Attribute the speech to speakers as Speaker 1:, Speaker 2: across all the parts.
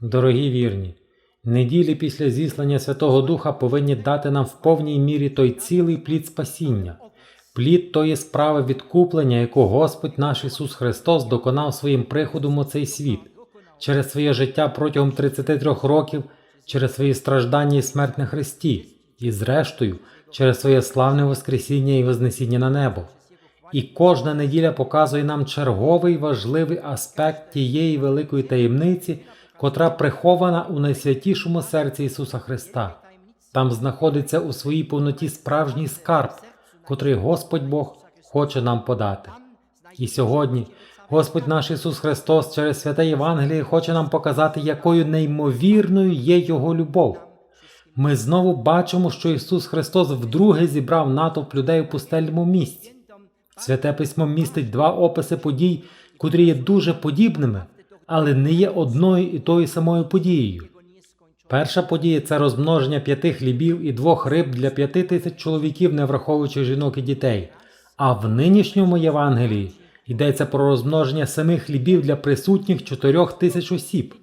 Speaker 1: Дорогі вірні, неділі після зіслання Святого Духа повинні дати нам в повній мірі той цілий плід спасіння, плід тої справи відкуплення, яку Господь наш Ісус Христос доконав своїм приходом у цей світ, через своє життя протягом 33 років, через свої страждання і смерть на Христі, і зрештою, через своє славне Воскресіння і Вознесіння на небо. І кожна неділя показує нам черговий важливий аспект тієї великої таємниці, котра прихована у найсвятішому серці Ісуса Христа. Там знаходиться у своїй повноті справжній скарб, котрий Господь Бог хоче нам подати. І сьогодні Господь наш Ісус Христос через святе Євангеліє хоче нам показати, якою неймовірною є Його любов. Ми знову бачимо, що Ісус Христос вдруге зібрав натовп людей у пустельному місці. Святе письмо містить два описи подій, котрі є дуже подібними, але не є одною і тою самою подією. Перша подія це розмноження п'яти хлібів і двох риб для п'яти тисяч чоловіків, не враховуючи жінок і дітей. А в нинішньому Євангелії йдеться про розмноження семи хлібів для присутніх чотирьох тисяч осіб.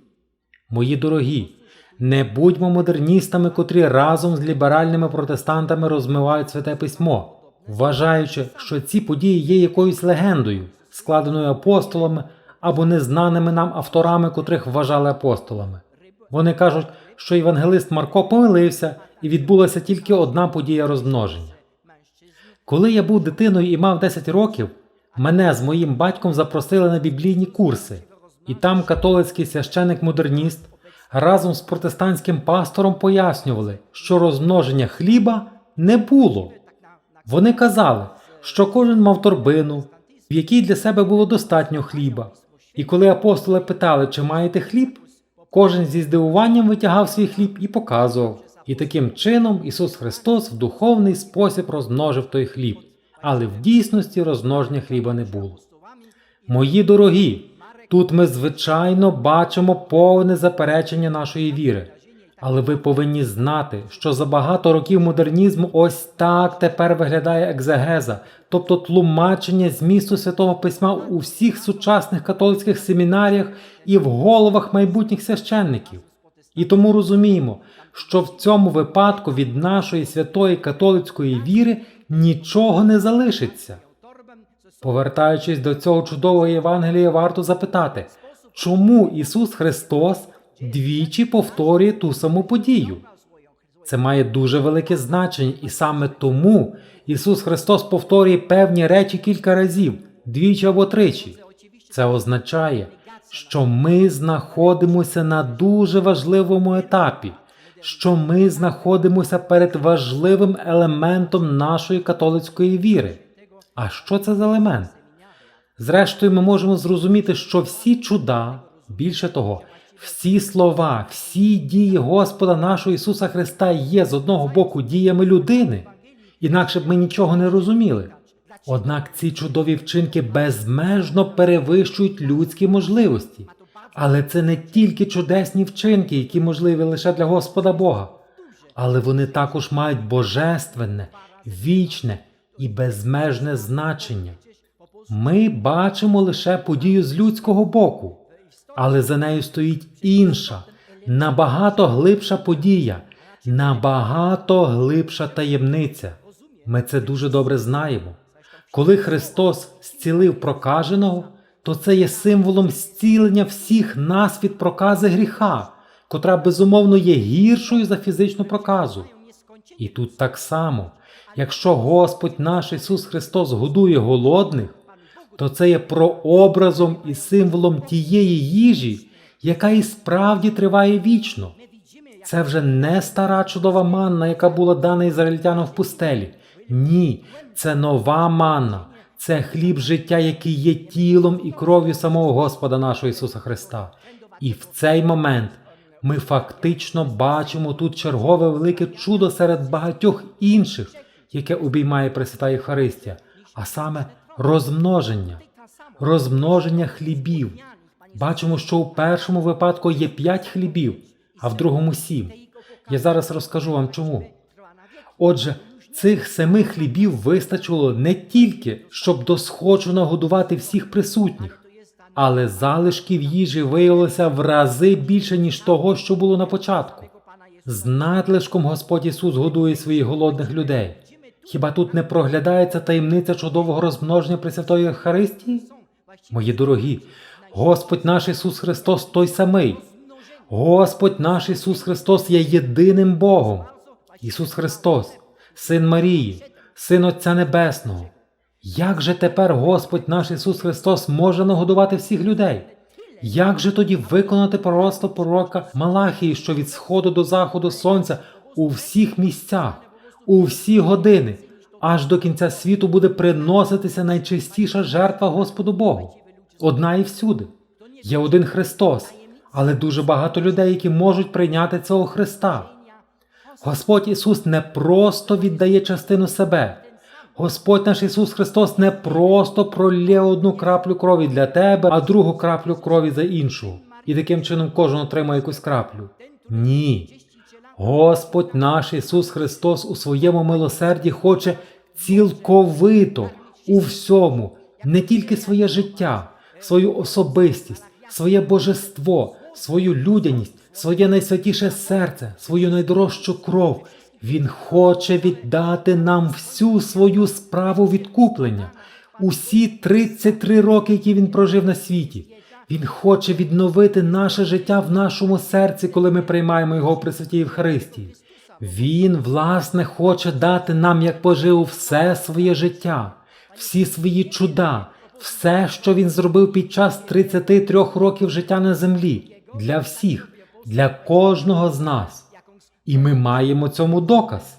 Speaker 1: Мої дорогі, не будьмо модерністами, котрі разом з ліберальними протестантами розмивають святе письмо, вважаючи, що ці події є якоюсь легендою, складеною апостолами або незнаними нам авторами, котрих вважали апостолами. Вони кажуть, що євангелист Марко помилився і відбулася тільки одна подія розмноження. Коли я був дитиною і мав 10 років, мене з моїм батьком запросили на біблійні курси, і там католицький священик-модерніст разом з протестантським пастором пояснювали, що розмноження хліба не було. Вони казали, що кожен мав торбину, в якій для себе було достатньо хліба. І коли апостоли питали, чи маєте хліб, кожен зі здивуванням витягав свій хліб і показував. І таким чином Ісус Христос в духовний спосіб розмножив той хліб, але в дійсності розмноження хліба не було. Мої дорогі, тут ми звичайно бачимо повне заперечення нашої віри. Але ви повинні знати, що за багато років модернізму ось так тепер виглядає екзегеза, тобто тлумачення змісту святого письма у всіх сучасних католицьких семінаріях і в головах майбутніх священників. І тому розуміємо, що в цьому випадку від нашої святої католицької віри нічого не залишиться. Повертаючись до цього чудового Євангелія, варто запитати, чому Ісус Христос двічі повторює ту саму подію? Це має дуже велике значення, і саме тому Ісус Христос повторює певні речі кілька разів, двічі або тричі. Це означає, що ми знаходимося на дуже важливому етапі, що ми знаходимося перед важливим елементом нашої католицької віри. А що це за елемент? Зрештою, ми можемо зрозуміти, що всі чуда, більше того, всі слова, всі дії Господа нашого Ісуса Христа є з одного боку діями людини, інакше б ми нічого не розуміли. Однак ці чудові вчинки безмежно перевищують людські можливості. Але це не тільки чудесні вчинки, які можливі лише для Господа Бога, але вони також мають божественне, вічне і безмежне значення. Ми бачимо лише подію з людського боку, але за нею стоїть інша, набагато глибша подія, набагато глибша таємниця. Ми це дуже добре знаємо. Коли Христос зцілив прокаженого, то це є символом зцілення всіх нас від прокази гріха, котра безумовно є гіршою за фізичну проказу. І тут так само, якщо Господь наш Ісус Христос годує голодних, то це є прообразом і символом тієї їжі, яка і справді триває вічно. Це вже не стара чудова манна, яка була дана ізраїльтянам в пустелі. Ні, це нова манна, це хліб життя, який є тілом і кров'ю самого Господа нашого Ісуса Христа. І в цей момент ми фактично бачимо тут чергове велике чудо серед багатьох інших, яке обіймає Пресвята Євхаристія, а саме розмноження, розмноження хлібів. Бачимо, що у першому випадку є п'ять хлібів, а в другому сім. Я зараз розкажу вам чому. Отже, цих семи хлібів вистачило не тільки, щоб досхочу нагодувати всіх присутніх, але залишків їжі виявилося в рази більше, ніж того, що було на початку. З надлишком Господь Ісус годує своїх голодних людей. Хіба тут не проглядається таємниця чудового розмноження Пресвятої Євхаристії? Мої дорогі, Господь наш Ісус Христос той самий. Господь наш Ісус Христос є єдиним Богом. Ісус Христос, Син Марії, Син Отця Небесного. Як же тепер Господь наш Ісус Христос може нагодувати всіх людей? Як же тоді виконати пророцтво пророка Малахії, що від сходу до заходу сонця у всіх місцях, у всі години, аж до кінця світу буде приноситися найчистіша жертва Господу Богу? Одна і всюди. Є один Христос, але дуже багато людей, які можуть прийняти цього Христа. Господь Ісус не просто віддає частину себе. Господь наш Ісус Христос не просто пролє одну краплю крові для тебе, а другу краплю крові за іншу. І таким чином кожен отримає якусь краплю. Ні. Господь наш Ісус Христос у своєму милосерді хоче цілковито у всьому, не тільки своє життя, свою особистість, своє божество, свою людяність, своє найсвятіше серце, свою найдорожчу кров. Він хоче віддати нам всю свою справу відкуплення, усі 33 роки, які він прожив на світі. Він хоче відновити наше життя в нашому серці, коли ми приймаємо його при святій Євхаристії. Він, власне, хоче дати нам, як пожив, все своє життя, всі свої чуда, все, що він зробив під час 33 років життя на землі, для всіх, для кожного з нас. І ми маємо цьому доказ.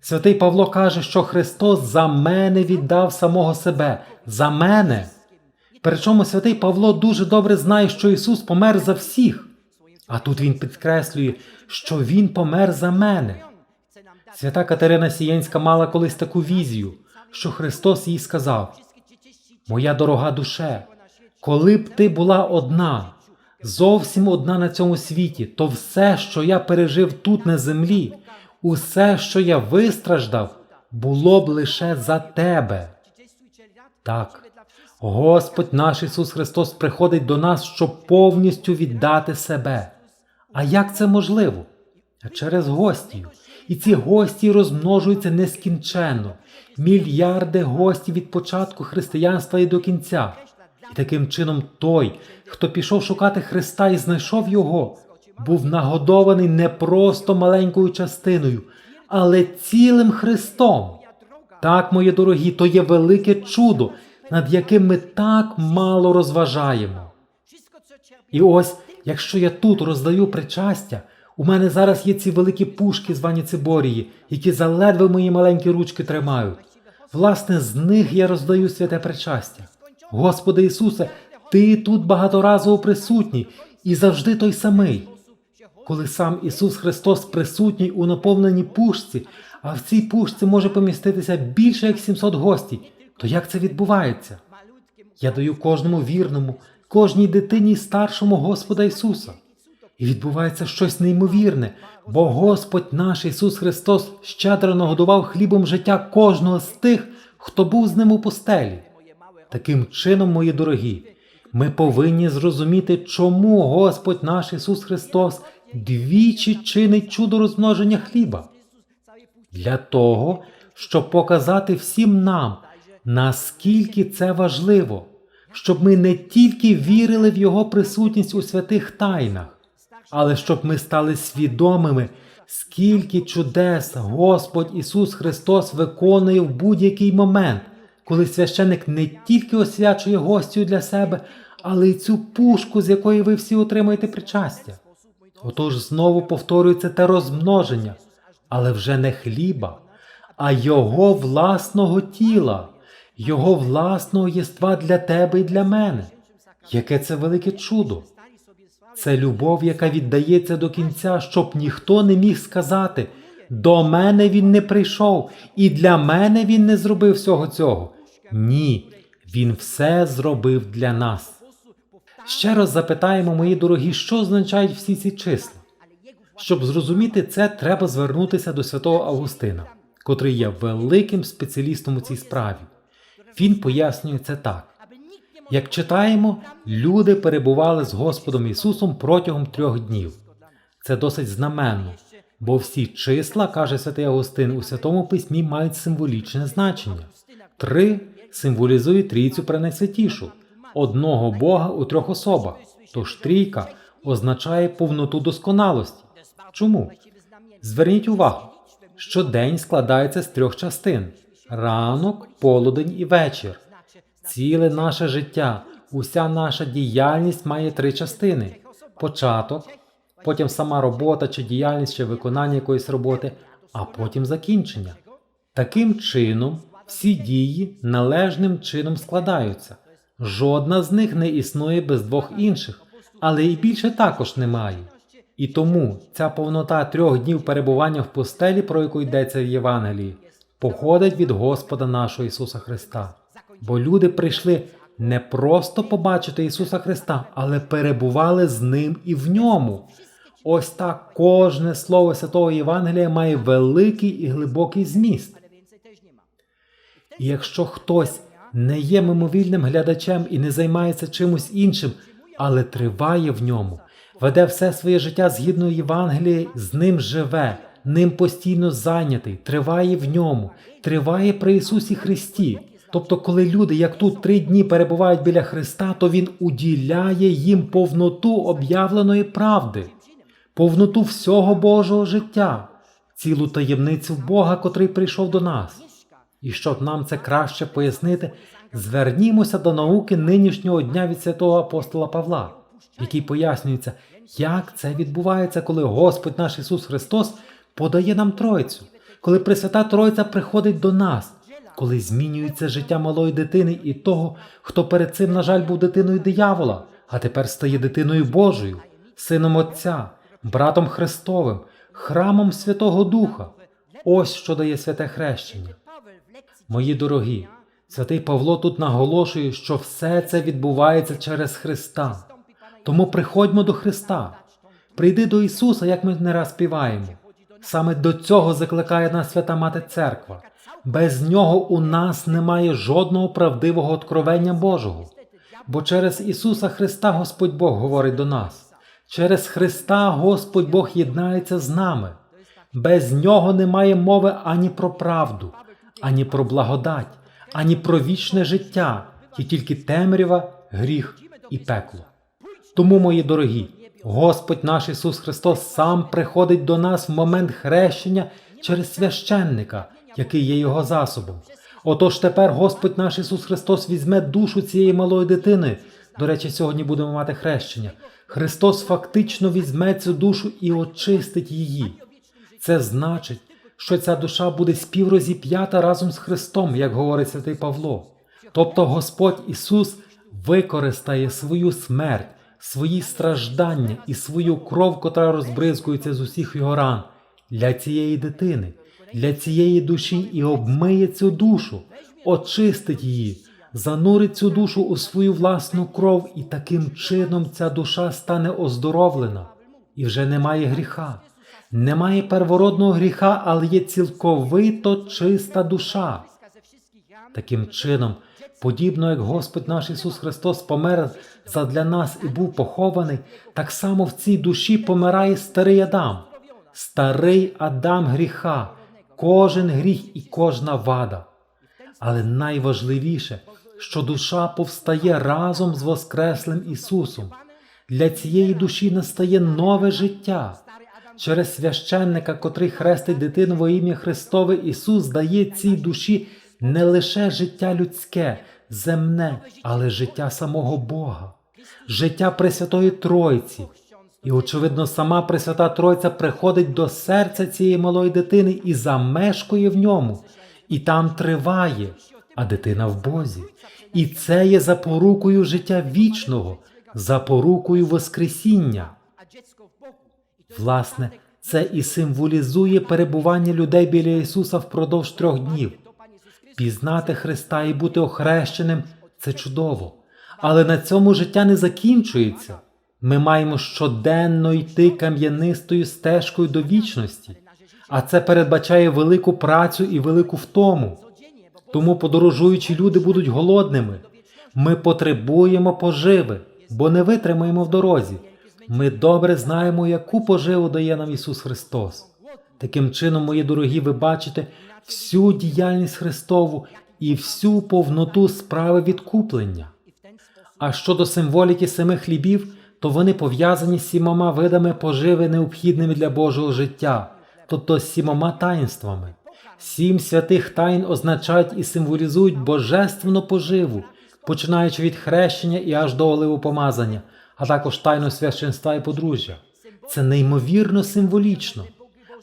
Speaker 1: Святий Павло каже, що Христос за мене віддав самого себе, за мене. Причому святий Павло дуже добре знає, що Ісус помер за всіх. А тут він підкреслює, що Він помер за мене. Свята Катерина Сієнська мала колись таку візію, що Христос їй сказав: Моя дорога душе, коли б ти була одна, зовсім одна на цьому світі, то все, що я пережив тут на землі, усе, що я вистраждав, було б лише за тебе. Так, Господь наш Ісус Христос приходить до нас, щоб повністю віддати себе. А як це можливо? Через гостію. І ці гості розмножуються нескінченно. Мільярди гостей від початку християнства і до кінця. І таким чином той, хто пішов шукати Христа і знайшов його, був нагодований не просто маленькою частиною, але цілим Христом. Так, мої дорогі, то є велике чудо, над яким ми так мало розважаємо. І ось, якщо я тут роздаю причастя, у мене зараз є ці великі пушки, звані циборії, які заледве мої маленькі ручки тримають. Власне, з них я роздаю святе причастя. Господи Ісусе, Ти тут багаторазово присутній і завжди той самий. Коли сам Ісус Христос присутній у наповненій пушці, а в цій пушці може поміститися більше як 700 гостей, то як це відбувається? Я даю кожному вірному, кожній дитині старшому Господа Ісуса. І відбувається щось неймовірне, бо Господь наш Ісус Христос щедро нагодував хлібом життя кожного з тих, хто був з ним у пустелі. Таким чином, мої дорогі, ми повинні зрозуміти, чому Господь наш Ісус Христос двічі чинить чудо розмноження хліба. Для того, щоб показати всім нам, наскільки це важливо, щоб ми не тільки вірили в Його присутність у святих тайнах, але щоб ми стали свідомими, скільки чудес Господь Ісус Христос виконує в будь-який момент, коли священик не тільки освячує гостю для себе, але й цю пушку, з якої ви всі отримаєте причастя. Отож знову повторюється те розмноження, але вже не хліба, а Його власного тіла, Його власного єства для тебе і для мене. Яке це велике чудо! Це любов, яка віддається до кінця, щоб ніхто не міг сказати: до мене він не прийшов, і для мене він не зробив всього цього. Ні, він все зробив для нас. Ще раз запитаємо, мої дорогі, що означають всі ці числа. Щоб зрозуміти це, треба звернутися до святого Августина, котрий є великим спеціалістом у цій справі. Він пояснює це так: Як читаємо, люди перебували з Господом Ісусом протягом трьох днів. Це досить знаменно, бо всі числа, каже святий Августин, у Святому Письмі мають символічне значення. Три символізують трійцю пренайсвятішу, одного Бога у трьох особах. Тож трійка означає повноту досконалості. Чому? Зверніть увагу, що день складається з трьох частин: ранок, полудень і вечір. Ціле наше життя, уся наша діяльність має три частини: початок, потім сама робота чи діяльність чи виконання якоїсь роботи, а потім закінчення. Таким чином, всі дії належним чином складаються. Жодна з них не існує без двох інших, але і більше також немає. І тому ця повнота трьох днів перебування в пустелі, про яку йдеться в Євангелії, походить від Господа нашого Ісуса Христа. Бо люди прийшли не просто побачити Ісуса Христа, але перебували з Ним і в ньому. Ось так кожне слово Святого Євангелія має великий і глибокий зміст. І якщо хтось не є мимовільним глядачем і не займається чимось іншим, але триває в ньому, веде все своє життя згідно Євангелії, з ним живе, ним постійно зайнятий, триває в ньому, триває при Ісусі Христі. Тобто, коли люди, як тут три дні перебувають біля Христа, то Він уділяє їм повноту об'явленої правди, повноту всього Божого життя, цілу таємницю Бога, котрий прийшов до нас. І щоб нам це краще пояснити, звернімося до науки нинішнього дня від святого апостола Павла, в якій пояснюється, як це відбувається, коли Господь наш Ісус Христос подає нам Тройцю, коли Пресвята Тройця приходить до нас, коли змінюється життя малої дитини і того, хто перед цим, на жаль, був дитиною диявола, а тепер стає дитиною Божою, сином Отця, братом Христовим, храмом Святого Духа. Ось що дає святе хрещення. Мої дорогі, святий Павло тут наголошує, що все це відбувається через Христа. Тому приходьмо до Христа. Прийди до Ісуса, як ми не раз співаємо. Саме до цього закликає нас свята Мати Церква. Без нього у нас немає жодного правдивого откровення Божого. Бо через Ісуса Христа Господь Бог говорить до нас. Через Христа Господь Бог єднається з нами. Без нього немає мови ані про правду, ані про благодать, ані про вічне життя, є тільки темрява, гріх і пекло. Тому, мої дорогі, Господь наш Ісус Христос сам приходить до нас в момент хрещення через священника, який є його засобом. Отож тепер Господь наш Ісус Христос візьме душу цієї малої дитини. До речі, сьогодні будемо мати хрещення. Христос фактично візьме цю душу і очистить її. Це значить, що ця душа буде співрозіп'ята разом з Христом, як говорить святий Павло. Тобто Господь Ісус використає свою смерть, свої страждання і свою кров, котра розбризкується з усіх його ран, для цієї дитини, для цієї душі і обмиє цю душу, очистить її, занурить цю душу у свою власну кров, і таким чином ця душа стане оздоровлена, і вже немає гріха. Немає первородного гріха, але є цілковито чиста душа. Таким чином, подібно як Господь наш Ісус Христос помер задля нас і був похований, так само в цій душі помирає старий Адам, старий Адам гріха, кожен гріх і кожна вада. Але найважливіше, що душа повстає разом з Воскреслим Ісусом. Для цієї душі настає нове життя. Через священника, котрий хрестить дитину во ім'я Христове, Ісус дає цій душі не лише життя людське, земне, але життя самого Бога, життя Пресвятої Тройці. І, очевидно, сама Пресвята Тройця приходить до серця цієї малої дитини і замешкує в ньому, і там триває, а дитина в Бозі. І це є запорукою життя вічного, запорукою Воскресіння. Власне, це і символізує перебування людей біля Ісуса впродовж трьох днів. Пізнати Христа і бути охрещеним це чудово. Але на цьому життя не закінчується. Ми маємо щоденно йти кам'янистою стежкою до вічності, а це передбачає велику працю і велику втому. Тому подорожуючі люди будуть голодними, Ми потребуємо поживи, бо не витримаємо в дорозі. Ми добре знаємо, яку поживу дає нам Ісус Христос. Таким чином, мої дорогі, ви бачите всю діяльність Христову і всю повноту справи відкуплення. А щодо символіки семи хлібів, то вони пов'язані з сімома видами поживи, необхідними для Божого життя, тобто сімома таїнствами. Сім святих тайн означають і символізують божественну поживу, починаючи від хрещення і аж до оливопомазання, а також тайну священства і подружжя. Це неймовірно символічно.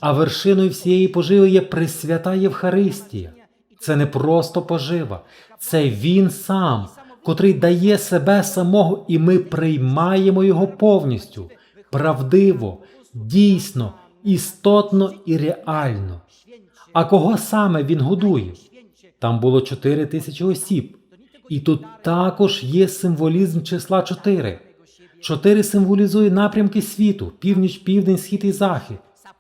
Speaker 1: А вершиною всієї поживи є Пресвята Євхаристія. Це не просто пожива, це Він сам, котрий дає себе самого, і ми приймаємо його повністю, правдиво, дійсно, істотно і реально. А кого саме він годує? Там було чотири тисячі осіб. І тут також є символізм числа чотири. Чотири символізує напрямки світу: північ, південь, схід і захід.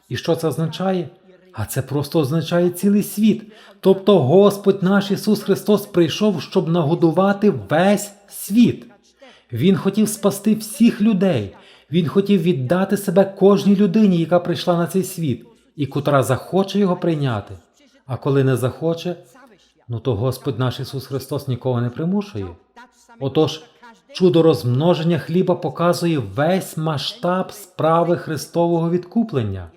Speaker 1: І що це означає? А це просто означає цілий світ. Тобто Господь наш Ісус Христос прийшов, щоб нагодувати весь світ. Він хотів спасти всіх людей. Він хотів віддати себе кожній людині, яка прийшла на цей світ, і котра захоче його прийняти. А коли не захоче, ну то Господь наш Ісус Христос нікого не примушує. Отож, чудо розмноження хліба показує весь масштаб справи Христового відкуплення.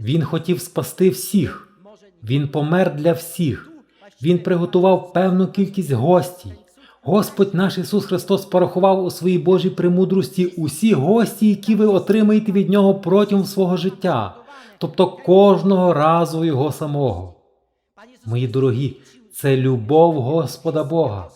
Speaker 1: Він хотів спасти всіх. Він помер для всіх. Він приготував певну кількість гостей. Господь наш Ісус Христос порахував у своїй Божій премудрості усі гості, які ви отримаєте від Нього протягом свого життя, тобто кожного разу Його самого. Мої дорогі, це любов Господа Бога.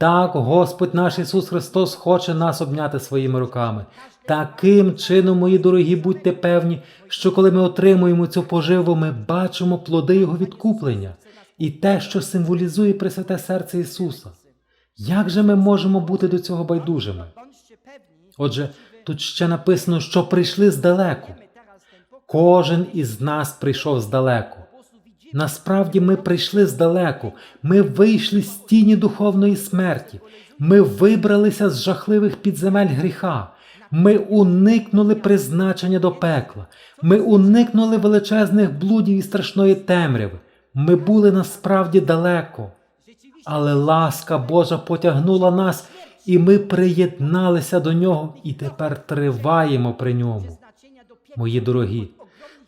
Speaker 1: Так, Господь наш Ісус Христос хоче нас обняти своїми руками. Таким чином, мої дорогі, будьте певні, що коли ми отримуємо цю поживу, ми бачимо плоди Його відкуплення і те, що символізує Пресвяте серце Ісуса. Як же ми можемо бути до цього байдужими? Отже, тут ще написано, що прийшли здалеку. Кожен із нас прийшов здалеку. Насправді ми прийшли здалеку, ми вийшли з тіні духовної смерті, ми вибралися з жахливих підземель гріха, ми уникнули призначення до пекла, ми уникнули величезних блудів і страшної темряви. Ми були насправді далеко. Але ласка Божа потягнула нас, і ми приєдналися до нього і тепер триваємо при ньому. Мої дорогі,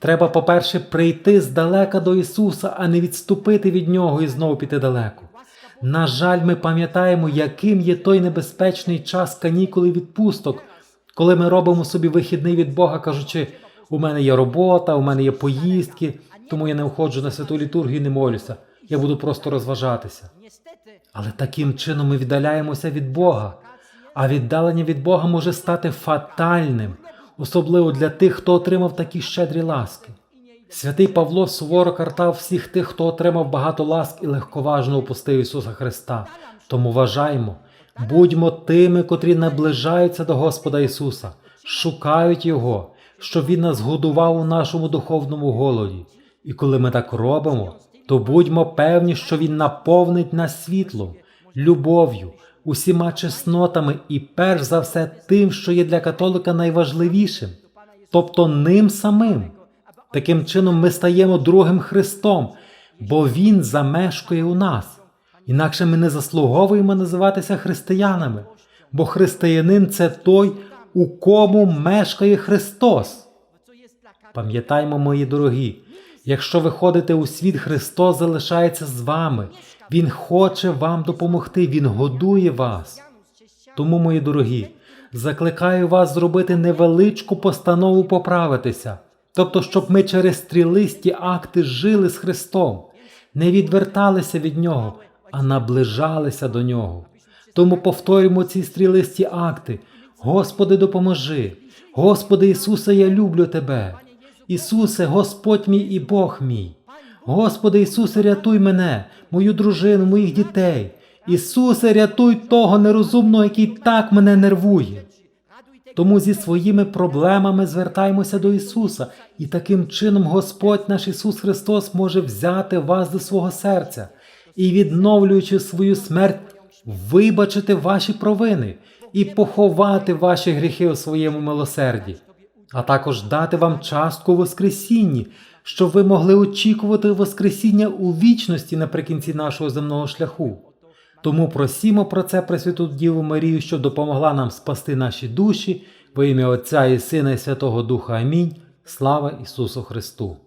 Speaker 1: треба, по-перше, прийти здалека до Ісуса, а не відступити від Нього і знову піти далеко. На жаль, ми пам'ятаємо, яким є той небезпечний час канікули відпусток, коли ми робимо собі вихідний від Бога, кажучи, у мене є робота, у мене є поїздки, тому я не входжу на святу літургію і не молюся. Я буду просто розважатися. Але таким чином ми віддаляємося від Бога. А віддалення від Бога може стати фатальним, особливо для тих, хто отримав такі щедрі ласки. Святий Павло суворо картав всіх тих, хто отримав багато ласк і легковажно опустив Ісуса Христа. Тому вважаймо, будьмо тими, котрі наближаються до Господа Ісуса, шукають Його, щоб Він нас годував у нашому духовному голоді. І коли ми так робимо, то будьмо певні, що Він наповнить нас світлом, любов'ю, усіма чеснотами і перш за все тим, що є для католика найважливішим, тобто ним самим. Таким чином ми стаємо другим Христом, бо Він замешкує у нас. Інакше ми не заслуговуємо називатися християнами, бо християнин це той, у кому мешкає Христос. Пам'ятаймо, мої дорогі, якщо ви ходите у світ, Христос залишається з вами. Він хоче вам допомогти, Він годує вас. Тому, мої дорогі, закликаю вас зробити невеличку постанову поправитися, тобто, щоб ми через стрілисті акти жили з Христом, не відверталися від Нього, а наближалися до Нього. Тому повторюємо ці стрілисті акти. Господи, допоможи. Господи Ісусе, я люблю Тебе. Ісусе, Господь мій і Бог мій. Господи Ісусе, рятуй мене, мою дружину, моїх дітей. Ісусе, рятуй того нерозумного, який так мене нервує. Тому зі своїми проблемами звертаємося до Ісуса, і таким чином Господь наш Ісус Христос може взяти вас до свого серця і, відновлюючи свою смерть, вибачити ваші провини і поховати ваші гріхи у своєму милосерді, а також дати вам частку Воскресінні, щоб ви могли очікувати Воскресіння у вічності наприкінці нашого земного шляху. Тому просімо про це Пресвяту Діву Марію, що допомогла нам спасти наші душі во ім'я Отця і Сина і Святого Духа. Амінь. Слава Ісусу Христу!